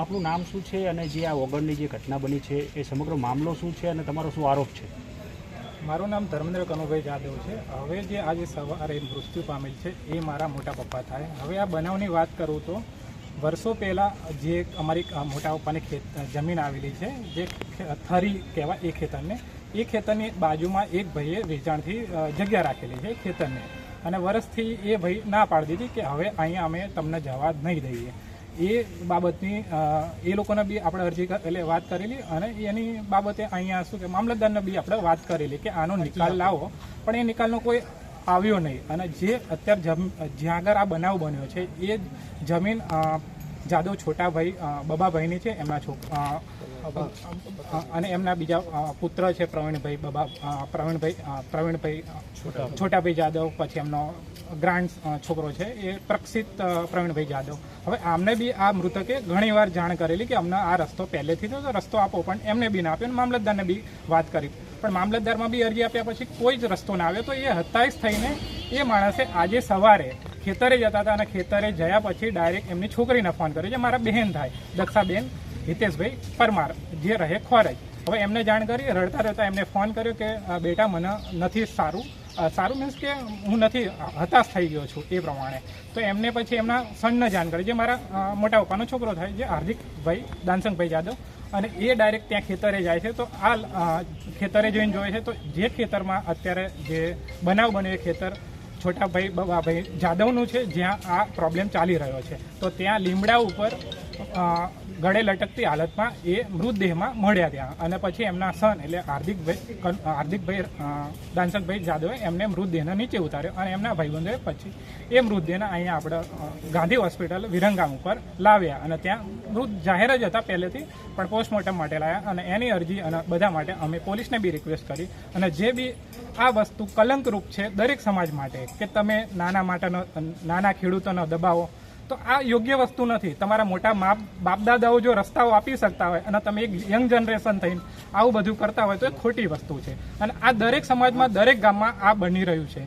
આપનું નામ શું છે અને જે આ ઓગણની જે ઘટના બની છે એ સમગ્ર મામલો શું છે અને તમારો શું આરોપ છે? મારું નામ ધર્મેન્દ્ર કનુભાઈ જાદવ છે. હવે જે આજે સવારે મૃત્યુ પામેલ છે એ મારા મોટા પપ્પા થાય. હવે આ બનાવની વાત કરું તો વર્ષો પહેલાં જે અમારી મોટા પપ્પાની ખેત જમીન આવેલી છે, જે થરી કહેવાય એ ખેતરને, એ ખેતરની બાજુમાં એક ભાઈએ વેચાણથી જગ્યા રાખેલી છે ખેતરને. અને વર્ષથી એ ભાઈ ના પાડી દીધી કે હવે અહીંયા અમે તમને જવા નહીં દઈએ. એ બાબતની એ લોકોને બી આપણે અરજી એટલે વાત કરેલી અને એની બાબતે અહીંયા શું કે મામલતદારને બી આપણે વાત કરેલી કે આનો નિકાલ લાવો. પણ એ નિકાલનો કોઈ આવ્યો નહીં. અને જે અત્યારે જ્યાં આગળ આ બનાવ બન્યો છે એ જમીન જાદવ છોટાભાઈ બબાભાઈની છે એમના છોકરા અને એમના બીજા પુત્ર છે પ્રવીણભાઈ બબા પ્રવીણભાઈ પ્રવીણભાઈ છોટાભાઈ જાદવ પછી એમનો ગ્રાન્ડ છોકરો છે એ પ્રક્ષિત પ્રવીણભાઈ જાદવ. હવે આમને બી આ મૃતકે ઘણીવાર જાણ કરેલી કે અમને આ રસ્તો પહેલેથી તો રસ્તો આપો પણ એમને બી ના આપ્યો અને મામલતદારને બી વાત કરી. પણ મામલતદારમાં બી અરજી આપ્યા પછી કોઈ જ રસ્તો ના આવ્યો તો એ હતાશ થઈને એ માણસે આજે સવારે ખેતરે જતા હતા અને ખેતરે જયા પછી ડાયરેક્ટ એમની છોકરીને ફોન કર્યો જે મારા બહેન થાય. દક્ષાબેન, હિતેશભાઈ, પરમાર, જે રહે ખોરજ હવે એમને જાણ કરી, રડતા રડતા એમને ફોન કર્યો કે બેટા, મને નથી સારું. સારું મીન્સ કે હું નથી, હતાશ થઈ ગયો છું એ પ્રમાણે. તો એમને પછી એમના સનને જાણ કરી જે મારા મોટા પપ્પાનો છોકરો થાય જે હાર્દિકભાઈ દાનસંગભાઈ જાદવ. અને એ ડાયરેક્ટ ત્યાં ખેતરે જાય છે. તો આ ખેતરે જોઈને જોવે છે. તો જે ખેતરમાં અત્યારે જે બનાવ બન્યો એ ખેતર છોટાભાઈ બબાભાઈ જાદવનું છે જ્યાં આ પ્રોબ્લેમ ચાલી રહ્યો છે. તો ત્યાં લીમડા ઉપર ગળે લટકતી હાલતમાં એ મૃતદેહમાં મળ્યા ત્યાં. અને પછી એમના સન એટલે હાર્દિકભાઈ હાર્દિકભાઈ દાનસકભાઈ જાદવે એમને મૃતદેહને નીચે ઉતાર્યો અને એમના ભાઈબંધોએ પછી એ મૃતદેહને અહીંયા આપણે ગાંધી હોસ્પિટલ વિરંગામ ઉપર લાવ્યા અને ત્યાં મૃત જાહેર જ હતા પહેલેથી, પણ પોસ્ટમોર્ટમ માટે લાવ્યા અને એની અરજી અને બધા માટે અમે પોલીસને બી રિક્વેસ્ટ કરી અને જે બી આ વસ્તુ કલંકરૂપ છે દરેક સમાજ માટે, કે તમે નાના માટેનો, નાના ખેડૂતોનો દબાવો તો આ યોગ્ય વસ્તુ નથી. તમારા મોટા માપ બાપદાદાઓ જો રસ્તાઓ આપી શકતા હોય અને તમે એક યંગ જનરેશન થઈને આવું બધું કરતા હોય તો એ ખોટી વસ્તુ છે. અને આ દરેક સમાજમાં દરેક ગામમાં આ બની રહ્યું છે.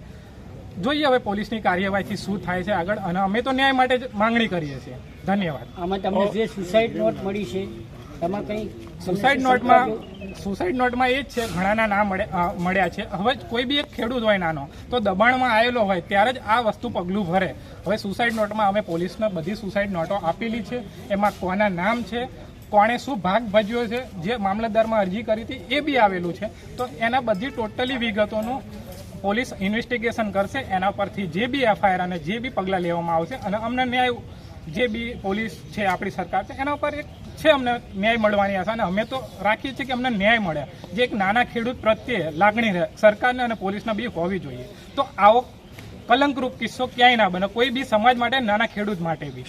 જોઈએ હવે પોલીસની કાર્યવાહીથી શું થાય છે આગળ. અને અમે તો ન્યાય માટે જ માંગણી કરીએ છીએ. ધન્યવાદ. આમાં તમને જે સુસાઇડ નોટ મળી છે એમાં કંઈ સુસાઇડ નોટમાં સુસાઇડ નોટમાં એ જ છે ઘણાના નામ મળે- મળ્યા છે. હવે કોઈ બી એક ખેડૂત હોય નાનો તો દબાણમાં આવેલો હોય ત્યારે જ આ વસ્તુ પગલું ભરે. હવે સુસાઇડ નોટમાં અમે પોલીસને બધી સુસાઇડ નોટો આપેલી છે. એમાં કોના નામ છે કોણે શું ભાગ ભજવ્યો છે જે મામલતદારમાં અરજી કરી હતી એ બી આવેલું છે. તો એના બધી ટોટલી વિગતોનું પોલીસ ઇન્વેસ્ટિગેશન કરશે એના પરથી જે બી એફઆઈઆર અને જે બી પગલાં લેવામાં આવશે અને અમને ન્યાય જે બી પોલીસ છે આપણી સરકાર છે એના ઉપર એક છે અમને ન્યાય મળવાની આશા અને અમે તો રાખીએ છીએ કે અમને ન્યાય મળે. જે એક નાના ખેડૂત પ્રત્યે લાગણી રહે, સરકારને અને પોલીસને બી હોવી જોઈએ. તો આવો કલંકરૂપ કિસ્સો ક્યાંય ના બને, કોઈ બી સમાજ માટે નાના ખેડૂત માટે બી.